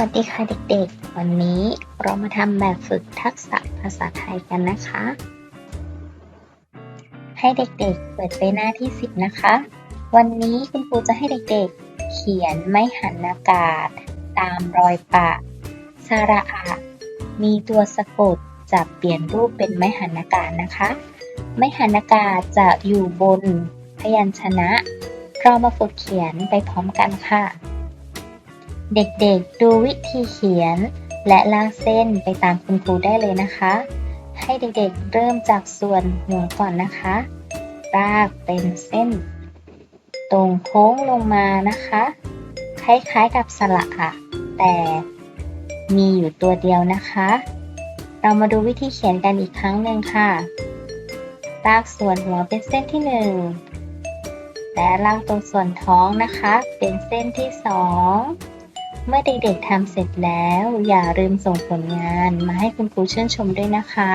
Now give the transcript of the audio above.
วัสดีค่ะเด็กๆ วันนี้เรามาทำแบบฝึกทักษะภาษาไทยกันนะคะ ให้เด็กๆ เปิดไปหน้าที่ 10 นะคะ วันนี้คุณครูจะให้เด็กๆ เขียนไม่หันอากาศ ตามรอยปะสระอะ มีตัวสะกดจะเปลี่ยนรูปเป็นไม่หันอากาศนะคะ ไม่หันอากาศจะอยู่บนพยัญชนะ เรามาฝึกเขียนไปพร้อมกันค่ะ เด็กๆ ดูวิธีเขียน และลากเส้นไปตามคุณครูได้เลยนะคะ ให้เด็กๆ เริ่มจากส่วนหัวก่อนนะคะลากเป็นเส้น ตรงโค้งลงมานะคะ คล้ายๆกับสระอะแต่มีอยู่ตัวเดียวนะคะ เรามาดูวิธีเขียนกันอีกครั้งหนึ่งค่ะ ลากส่วนหัวเป็นเส้นที่หนึ่งและลากตรงส่วนท้องนะคะ เป็นเส้นที่สอง เมื่อเด็กๆทำเสร็จแล้ว อย่าลืมส่งผลงานมาให้คุณครูชื่นชมด้วยนะคะ